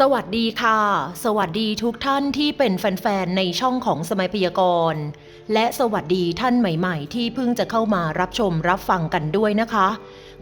สวัสดีค่ะ สวัสดีทุกท่านที่เป็นแฟนๆ ในช่องของสมัยพยากรณ์ และสวัสดีท่านใหม่ๆ ที่เพิ่งจะเข้ามารับชมรับฟังกันด้วยนะคะ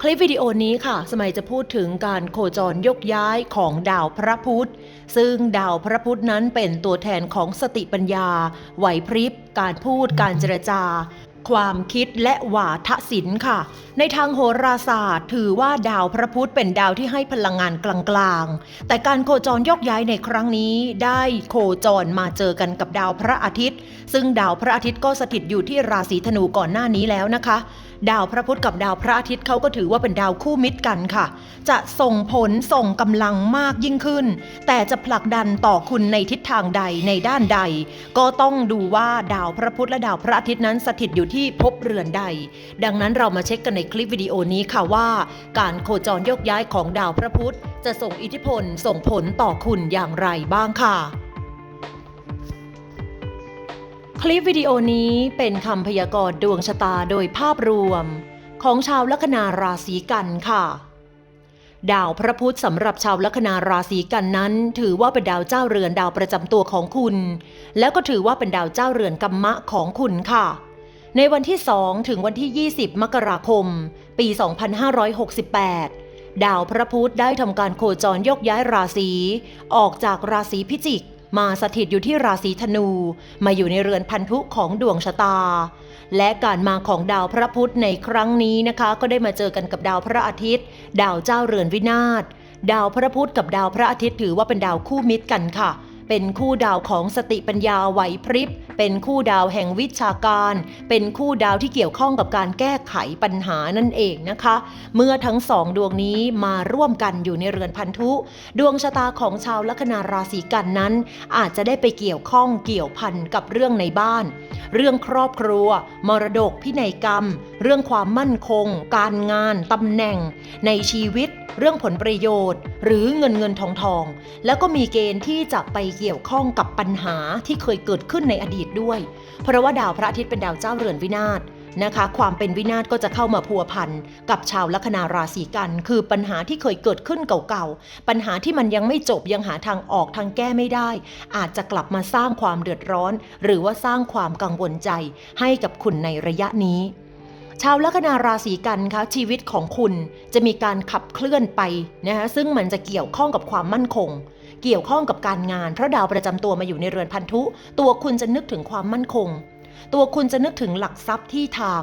คลิปวิดีโอนี้ค่ะ สมัยจะพูดถึงการโคจรยกย้ายของดาวพระพุธ ซึ่งดาวพระพุธนั้นเป็นตัวแทนของสติปัญญา ไหวพริบ การพูด การเจรจา ความคิดและวาทศิลป์ค่ะ ในทางโหราศาสตร์ ถือว่าดาวพระพุธเป็นดาวที่ให้พลังงานกลางๆ แต่การโคจรยกย้ายในครั้งนี้ได้โคจรมาเจอกันกับดาวพระอาทิตย์ ซึ่งดาวพระอาทิตย์ก็สถิตอยู่ที่ราศีธนูก่อนหน้านี้แล้วนะคะ ดาวพระพุธกับดาวพระอาทิตย์เขาก็ถือว่าเป็นดาวคู่มิตรกันค่ะ จะส่งผลส่งกำลังมากยิ่งขึ้น แต่จะผลักดันต่อคุณในทิศทางใดในด้านใด ก็ต้องดูว่าดาวพระพุธและดาวพระอาทิตย์นั้นสถิตอยู่ที่ภพเรือนใด ดังนั้นเรามาเช็คกันในคลิปวิดีโอนี้ค่ะว่า การโคจรยกย้ายของดาวพระพุธจะส่งอิทธิพลส่งผลต่อคุณอย่างไรบ้างค่ะ คลิปวิดีโอนี้เป็นคำพยากรณ์ดวงชะตาโดยภาพรวม ของชาวลัคนาราศีกันค่ะ ดาวพระพุธสำหรับชาวลัคนาราศีกันนั้น ถือว่าเป็นดาวเจ้าเรือนดาวประจำตัวของคุณ แล้วก็ถือว่าเป็นดาวเจ้าเรือนกัมมะของคุณค่ะ ในวันที่ 2 ถึงวันที่ 20 มกราคม ปี 2568 ดาวพระพุธได้ทำการโคจรยกย้ายราศีออกจากราศีพิจิก มาสถิตอยู่ที่ราศีธนู มาอยู่ในเรือนพันธุของดวงชะตา และการมาของดาวพระพุธในครั้งนี้นะคะ ก็ได้มาเจอกันกับดาวพระอาทิตย์ ดาวเจ้าเรือนวินาศ ดาวพระพุธกับดาวพระอาทิตย์ถือว่าเป็นดาวคู่มิตรกันค่ะเเป็นคู่ดาวของสติปัญญาไหวพริบ เป็นคู่ดาวแห่งวิชาการ เป็นคู่ดาวที่เกี่ยวข้องกับการแก้ไขปัญหานั่นเองนะคะ เมื่อทั้งสองดวงนี้มาร่วมกันอยู่ในเรือนพันธุ ดวงชะตาของชาวลัคนาราศีกันนั้น อาจจะได้ไปเกี่ยวข้องเกี่ยวพันกับเรื่องในบ้าน เรื่องครอบครัว มรดกพินัยกรรม เรื่องความมั่นคง การงานตำแหน่ง ในชีวิต เรื่องผลประโยชน์ หรือเงินเงินทองทอง แล้วก็มีเกณฑ์ที่จะไปเกี่ยวข้องกับปัญหาที่เคยเกิดขึ้นในอดีตด้วย เพราะว่าดาวพระอาทิตย์เป็นดาวเจ้าเรือนวินาศนะคะ ความเป็นวินาศก็จะเข้ามาพัวพันกับชาวลัคนาราศีกัน คือปัญหาที่เคยเกิดขึ้นเก่าๆ ปัญหาที่มันยังไม่จบยังหาทางออกทางแก้ไม่ได้ อาจจะกลับมาสร้างความเดือดร้อน หรือว่าสร้างความกังวลใจให้กับคุณในระยะนี้ ชาวลัคนาราศีกันคะชีวิตของคุณจะมีการขับเคลื่อนไปนะคะซึ่งมันจะเกี่ยวข้องกับความมั่นคง เกี่ยวข้องกับการงานเพราะดาวประจำตัวมาอยู่ในเรือนพันธุ ตัวคุณจะนึกถึงความมั่นคง ตัวคุณจะนึกถึงหลักทรัพย์ที่ทาง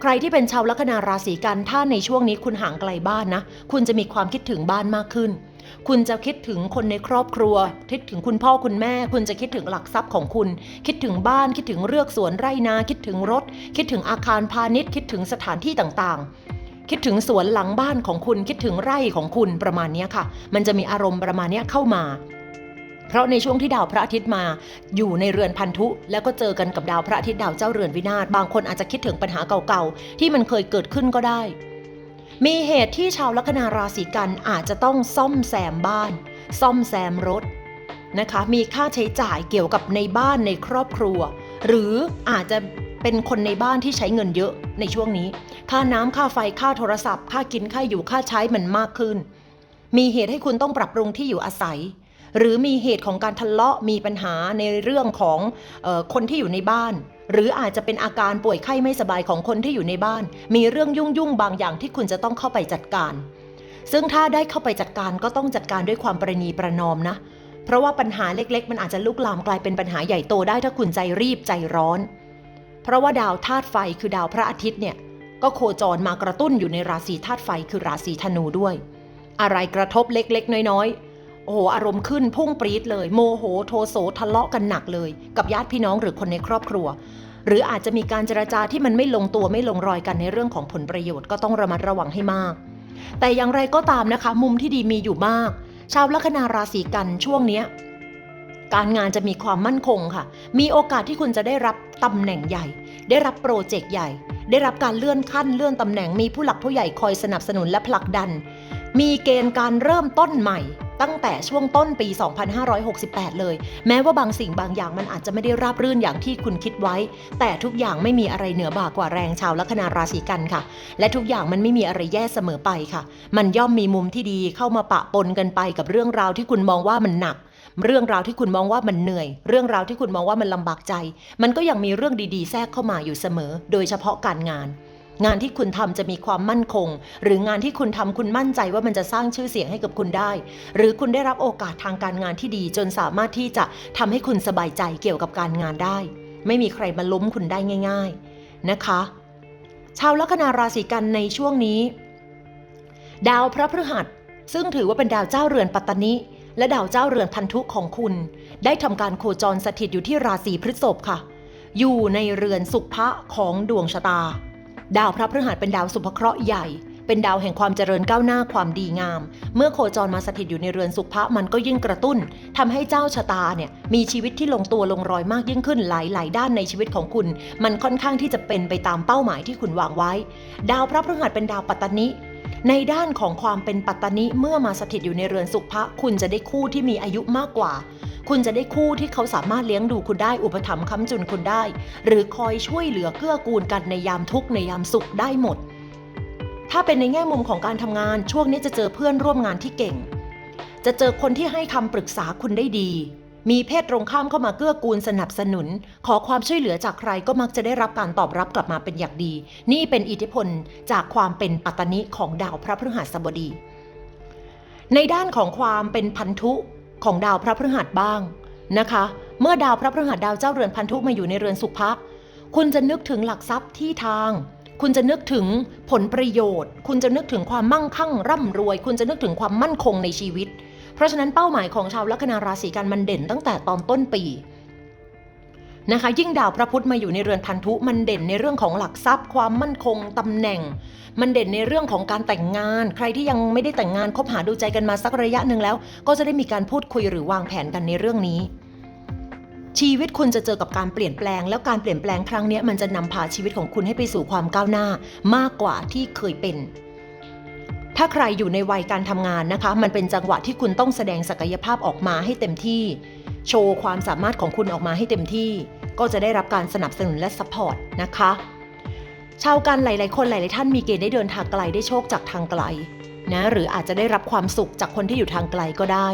ใครที่เป็นชาวลัคนาราศีกันถ้าในช่วงนี้คุณห่างไกลบ้านนะ คุณจะมีความคิดถึงบ้านมากขึ้น คุณจะคิดถึงคนในครอบครัว คิดถึงคุณพ่อคุณแม่ คุณจะคิดถึงหลักทรัพย์ของคุณ คิดถึงบ้าน คิดถึงเรือกสวนไร่นา คิดถึงรถ คิดถึงอาคารพาณิชย์ คิดถึงสถานที่ต่างๆ คิดถึงสวนหลังบ้านของคุณคิดถึงไร่ของคุณประมาณนี้ค่ะ มันจะมีอารมณ์ประมาณนี้เข้ามาเพราะในช่วงที่ดาวพระอาทิตย์มา อยู่ในเรือนพันธุ แล้วก็เจอกันกับดาวพระอาทิตย์ดาวเจ้าเรือนวินาศบางคนอาจจะคิดถึงปัญหาเก่าๆ ที่มันเคยเกิดขึ้นก็ได้ มีเหตุที่ชาวลัคนาราศีกันอาจจะต้องซ่อมแซมบ้าน ซ่อมแซมรถนะคะ มีค่าใช้จ่ายเกี่ยวกับในบ้านในครอบครัว หรืออาจจะเป็นคนในบ้านที่ใช้เงินเยอะในช่วงนี้ ค่าน้ำค่าไฟค่าโทรศัพท์ ค่ากินค่าอยู่ค่าใช้มันมากขึ้น มีเหตุให้คุณต้องปรับปรุงที่อยู่อาศัย หรือมีเหตุของการทะเลาะมีปัญหาในเรื่องของออคนที่อยู่ในบ้าน หรืออาจจะเป็นอาการป่วยไข้ไม่สบายของคนที่อยู่ในบ้าน มีเรื่องยุ่งยุ่งบางอย่างที่คุณจะต้องเข้าไปจัดการ ซึ่งถ้าได้เข้าไปจัดการก็ต้องจัดการด้วยความประนีประนอมนะ เพราะว่าปัญหาเล็กๆ มันอาจจะลุกลามกลายเป็นปัญหาใหญ่โตได้ถ้าคุณใจรีบใจร้อน เพราะว่าดาวธาตุไฟคือดาวพระอาทิตย์เนี่ยก็โคจรมากระตุ้นอยู่ในราศีธาตุไฟคือราศีธนูด้วย อะไรกระทบเล็กๆ น้อยๆ โอ้โหอารมณ์ขึ้นพุ่งปรี๊ดเลย โมโหโทโสทะเลาะกันหนักเลย กับญาติพี่น้องหรือคนในครอบครัว หรืออาจจะมีการเจรจาที่มันไม่ลงตัวไม่ลงรอยกันในเรื่องของผลประโยชน์ก็ต้องระมัดระวังให้มาก แต่อย่างไรก็ตามนะคะ มุมที่ดีมีอยู่มาก ชาวลัคนาราศีกันช่วงเนี้ยการงานจะมีความมั่นคงค่ะ มีโอกาสที่คุณจะได้รับตำแหน่งใหญ่ ได้รับโปรเจกต์ใหญ่ ได้รับการเลื่อนขั้นเลื่อนตำแหน่ง มีผู้หลักผู้ใหญ่คอยสนับสนุนและผลักดัน มีเกณฑ์การเริ่มต้นใหม่ ตั้งแต่ช่วงต้นปี 2568 เลย แม้ว่าบางสิ่งบางอย่างมันอาจจะไม่ได้ราบรื่นอย่างที่คุณคิดไว้ แต่ทุกอย่างไม่มีอะไรเหนือบ่ากว่าแรงชาวลัคนาราศีกันค่ะ และทุกอย่างมันไม่มีอะไรแย่เสมอไปค่ะ มันย่อมมีมุมที่ดีเข้ามาปะปนกันไปกับเรื่องราวที่คุณมองว่ามันหนักเรื่องราวที่คุณมองว่ามันเหนื่อย เรื่องราวที่คุณมองว่ามันลำบากใจ มันก็ยังมีเรื่องดีๆ แทรกเข้ามาอยู่เสมอ โดยเฉพาะการงาน งานที่คุณทำจะมีความมั่นคง หรืองานที่คุณทำคุณมั่นใจว่ามันจะสร้างชื่อเสียงให้กับคุณได้ หรือคุณได้รับโอกาสทางการงานที่ดี จนสามารถที่จะทำให้คุณสบายใจเกี่ยวกับการงานได้ ไม่มีใครมาล้มคุณได้ง่าย ๆนะคะ ชาวลัคนาราศีกันในช่วงนี้ ดาวพระพฤหัส ซึ่งถือว่าเป็นดาวเจ้าเรือนปัตตนิและดาวเจ้าเรือนพันธุของคุณ ได้ทำการโคจรสถิตอยู่ที่ราศีพฤษภค่ะ อยู่ในเรือนสุภะของดวงชะตา ดาวพระพฤหัสเป็นดาวสุภเคราะห์ใหญ่ เป็นดาวแห่งความเจริญก้าวหน้าความดีงาม เมื่อโคจรมาสถิตอยู่ในเรือนสุภะมันก็ยิ่งกระตุ้นทำให้เจ้าชะตาเนี่ยมีชีวิตที่ลงตัวลงรอยมากยิ่งขึ้นหลาย ๆ ด้านในชีวิตของคุณ มันค่อนข้างที่จะเป็นไปตามเป้าหมายที่คุณวางไว้ ดาวพระพฤหัสเป็นดาวปัตตนิในด้านของความเป็นปัตตนิเมื่อมาสถิตอยู่ในเรือนสุภะคุณจะได้คู่ที่มีอายุมากกว่า คุณจะได้คู่ที่เขาสามารถเลี้ยงดูคุณได้อุปถัมภ์ค้ำจุนคุณได้ หรือคอยช่วยเหลือเกื้อกูลกันในยามทุกข์ในยามสุขได้หมด ถ้าเป็นในแง่มุมของการทำงานช่วงนี้จะเจอเพื่อนร่วมงานที่เก่ง จะเจอคนที่ให้คำปรึกษาคุณได้ดี มีเพศตรงข้ามเข้ามาเกื้อกูลสนับสนุน ขอความช่วยเหลือจากใครก็มักจะได้รับการตอบรับกลับมาเป็นอย่างดี นี่เป็นอิทธิพลจากความเป็นปัตตนิของดาวพระพฤหัสบดีในด้านของความเป็นพันธุ ของดาวพระพฤหัสบ้างนะคะ เมื่อดาวพระพฤหัสดาวเจ้าเรือนพันธุมาอยู่ในเรือนสุภะคุณจะนึกถึงหลักทรัพย์ที่ทาง คุณจะนึกถึงผลประโยชน์ คุณจะนึกถึงความมั่งคั่งร่ำรวย คุณจะนึกถึงความมั่นคงในชีวิต เพราะฉะนั้นเป้าหมายของชาวลัคนาราศีกันมันเด่นตั้งแต่ตอนต้นปี นะคะ ยิ่งดาวพระพุธมาอยู่ในเรือนพันธุมันเด่นในเรื่องของหลักทรัพย์ ความมั่นคงตำแหน่ง มันเด่นในเรื่องของการแต่งงาน ใครที่ยังไม่ได้แต่งงานคบหาดูใจกันมาสักระยะหนึ่งแล้ว ก็จะได้มีการพูดคุยหรือวางแผนกันในเรื่องนี้ ชีวิตคุณจะเจอกับการเปลี่ยนแปลง แล้วการเปลี่ยนแปลงครั้งนี้มันจะนำพาชีวิตของคุณให้ไปสู่ความก้าวหน้ามากกว่าที่เคยเป็น ถ้าใครอยู่ในวัยการทำงานนะคะ มันเป็นจังหวะที่คุณต้องแสดงศักยภาพออกมาให้เต็มที่ โชว์ความสามารถของคุณออกมาให้เต็มที่ ก็จะได้รับการสนับสนุนและสปอร์ตนะคะ ชาวกันหลาย ๆ คนหลาย ๆ ท่านมีเกณฑ์ได้เดินทางไกลได้โชคจากทางไกลนะหรืออาจจะได้รับความสุขจากคนที่อยู่ทางไกลก็ได้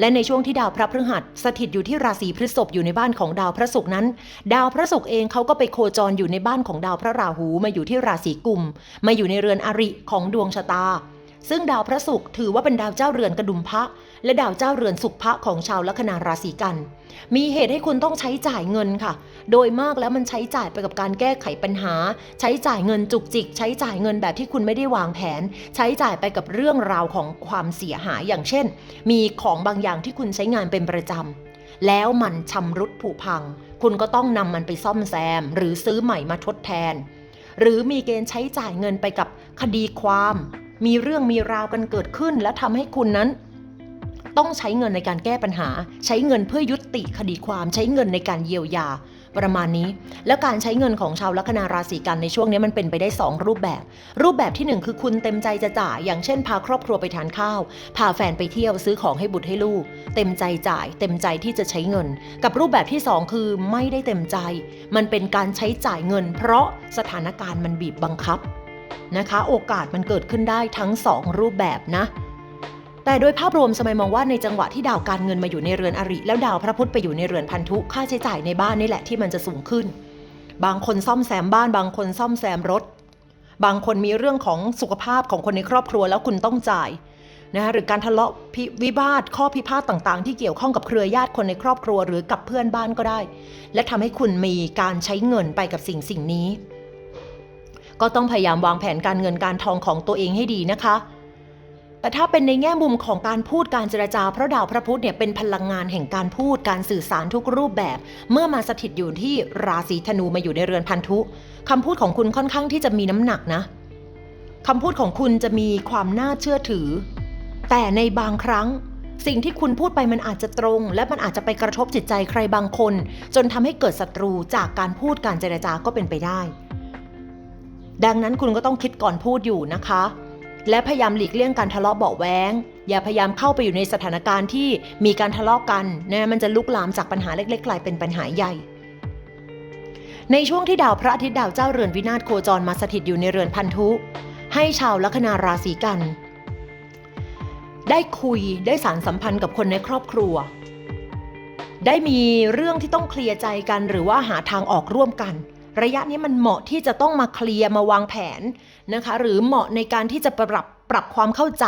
และในช่วงที่ดาวพระพฤหัสสถิตอยู่ที่ราศีพฤษภอยู่ในบ้านของดาวพระศุกร์นั้น ดาวพระศุกร์เองเขาก็ไปโคจรอยู่ในบ้านของดาวพระราหูมาอยู่ที่ราศีกุม มาอยู่ในเรือนอริของดวงชะตา ซึ่งดาวพระศุกร์ถือว่าเป็นดาวเจ้าเรือนกระดุมพระ และดาวเจ้าเรือนสุขพระของชาวลัคนาราศีกัน มีเหตุให้คุณต้องใช้จ่ายเงินค่ะ โดยมากแล้วมันใช้จ่ายไปกับการแก้ไขปัญหา ใช้จ่ายเงินจุกจิก ใช้จ่ายเงินแบบที่คุณไม่ได้วางแผน ใช้จ่ายไปกับเรื่องราวของความเสียหายอย่างเช่น มีของบางอย่างที่คุณใช้งานเป็นประจำแล้วมันชำรุดผุพัง คุณก็ต้องนำมันไปซ่อมแซม หรือซื้อใหม่มาทดแทน หรือมีเกณฑ์ใช้จ่ายเงินไปกับคดีความ มีเรื่องมีราวกันเกิดขึ้น และทำให้คุณนั้น ต้องใช้เงินในการแก้ปัญหา ใช้เงินเพื่อยุติคดีความ ใช้เงินในการเยียวยาประมาณนี้ แล้วการใช้เงินของชาวลัคนาราศีกันในช่วงนี้มันเป็นไปได้ 2 รูปแบบ รูปแบบที่ 1 คือคุณเต็มใจจะจ่าย อย่างเช่น พาครอบครัวไปทานข้าว พาแฟนไปเที่ยวซื้อของให้บุตรให้ลูก เต็มใจจ่าย เต็มใจที่จะใช้เงิน กับรูปแบบที่ 2 คือไม่ได้เต็มใจ มันเป็นการใช้จ่ายเงิน เพราะสถานการณ์มันบีบบังคับ นะคะ โอกาสมันเกิดขึ้นได้ทั้ง 2 รูปแบบนะ แต่โดยภาพรวมสมัยมองว่าในจังหวะที่ดาวการเงินมาอยู่ในเรือนอริ แล้วดาวพระพุธไปอยู่ในเรือนพันธุค่าใช้จ่ายในบ้านนี่แหละที่มันจะสูงขึ้น บางคนซ่อมแซมบ้าน บางคนซ่อมแซมรถ บางคนมีเรื่องของสุขภาพของคนในครอบครัวแล้วคุณต้องจ่ายนะคะหรือการทะเลาะวิวาทข้อพิพาทต่างๆ ที่เกี่ยวข้องกับเครือญาติคนในครอบครัวหรือกับเพื่อนบ้านก็ได้ และทำให้คุณมีการใช้เงินไปกับสิ่งสิ่งนี้ ก็ต้องพยายามวางแผนการเงินการทองของตัวเองให้ดีนะคะ แต่ถ้าเป็นในแง่มุมของการพูดการเจรจาพระดาวพระพุธเนี่ยเป็นพลังงานแห่งการพูดการสื่อสารทุกรูปแบบ เมื่อมาสถิตอยู่ที่ราศีธนูมาอยู่ในเรือนพันธุคำพูดของคุณค่อนข้างที่จะมีน้ำหนักนะคำพูดของคุณจะมีความน่าเชื่อถือ แต่ในบางครั้งสิ่งที่คุณพูดไปมันอาจจะตรง และมันอาจจะไปกระทบจิตใจใครบางคน จนทำให้เกิดศัตรูจากการพูดการเจรจาก็เป็นไปได้ ดังนั้นคุณก็ต้องคิดก่อนพูดอยู่นะคะ และพยายามหลีกเลี่ยงการทะเลาะเบาแว้งอย่าพยายามเข้าไปอยู่ในสถานการณ์ที่มีการทะเลาะกันนะมันจะลุกลามจากปัญหาเล็กๆกลายเป็นปัญหาใหญ่ ในช่วงที่ดาวพระอาทิตย์ดาวเจ้าเรือนวินาศโคจรมาสถิตอยู่ในเรือนพันธุ ให้ชาวลัคนาราศีกัน ได้คุยได้สารสัมพันธ์กับคนในครอบครัว ได้มีเรื่องที่ต้องเคลียร์ใจกันหรือว่าหาทางออกร่วมกัน ระยะนี้มันเหมาะที่จะต้องมาเคลียร์มาวางแผนนะคะ หรือเหมาะในการที่จะปรับปรับความเข้าใจ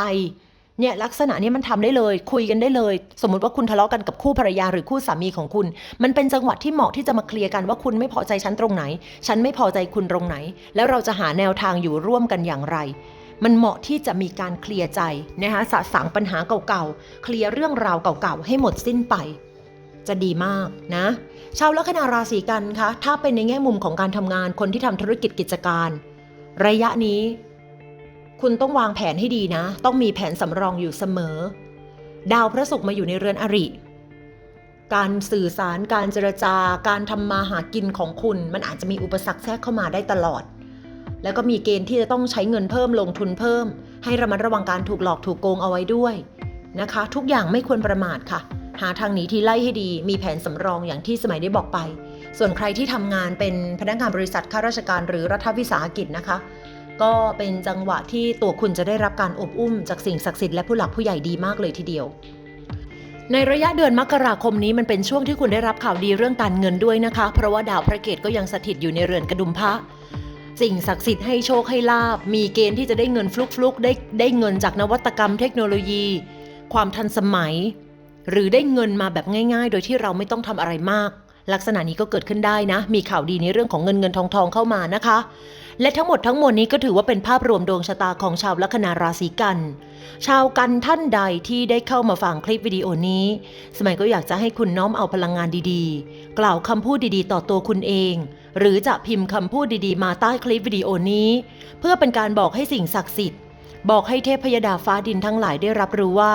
เนี่ยลักษณะนี้มันทำได้เลย คุยกันได้เลย สมมติว่าคุณทะเลาะกันกับคู่ภรรยาหรือคู่สามีของคุณ มันเป็นจังหวะที่เหมาะที่จะมาเคลียร์กันว่าคุณไม่พอใจฉันตรงไหน ฉันไม่พอใจคุณตรงไหน แล้วเราจะหาแนวทางอยู่ร่วมกันอย่างไร มันเหมาะที่จะมีการเคลียร์ใจนะคะสะสางปัญหาเก่าๆเคลียร์เรื่องราวเก่าๆให้หมดสิ้นไป จะดีมากนะชาวลัคนาราศีกันคะถ้าเป็นในแง่มุมของการทำงานคนที่ทำธุรกิจกิจการ ระยะนี้ คุณต้องวางแผนให้ดีนะ ต้องมีแผนสำรองอยู่เสมอ ดาวพระศุกร์มาอยู่ในเรือนอริ การสื่อสารการเจรจาการทำมาหากินของคุณ มันอาจจะมีอุปสรรคแทรกเข้ามาได้ตลอด แล้วก็มีเกณฑ์ที่จะต้องใช้เงินเพิ่มลงทุนเพิ่ม ให้ระมัดระวังการถูกหลอกถูกโกงเอาไว้ด้วยนะคะ ทุกอย่างไม่ควรประมาทค่ะ หาทางหนีทีไล่ให้ดี มีแผนสำรองอย่างที่สมัยได้บอกไป ส่วนใครที่ทำงานเป็นพนักงานบริษัทข้าราชการหรือรัฐวิสาหกิจนะคะ ก็เป็นจังหวะที่ตัวคุณจะได้รับการอบอุ้มจากสิ่งศักดิ์สิทธิ์และผู้หลักผู้ใหญ่ดีมากเลยทีเดียว ในระยะเดือนมกราคมนี้มันเป็นช่วงที่คุณได้รับข่าวดีเรื่องการเงินด้วยนะคะ เพราะว่าดาวพระเกตก็ยังสถิตอยู่ในเรือนกระดุมพระสิ่งศักดิ์สิทธิ์ให้โชคให้ลาบ มีเกณฑ์ที่จะได้เงินฟลุกๆ ได้ได้เงินจากนวัตกรรมเทคโนโลยี ความทันสมัย หรือได้เงินมาแบบง่ายๆ โดยที่เราไม่ต้องทำอะไรมาก ลักษณะนี้ก็เกิดขึ้นได้นะ มีข่าวดีในเรื่องของเงินเงินทองทองเข้ามานะคะ และทั้งหมดทั้งมวลนี้ก็ถือว่าเป็นภาพรวมดวงชะตาของชาวลัคนาราศีกัน ชาวกันท่านใดที่ได้เข้ามาฟังคลิปวิดีโอนี้ สมัยก็อยากจะให้คุณน้อมเอาพลังงานดีๆ กล่าวคำพูดดีๆ ต่อตัวคุณเอง หรือจะพิมพ์คำพูดดีๆ มาใต้คลิปวิดีโอนี้ เพื่อเป็นการบอกให้สิ่งศักดิ์สิทธิ์บอกให้เทพยดาฟ้าดินทั้งหลายได้รับรู้ว่า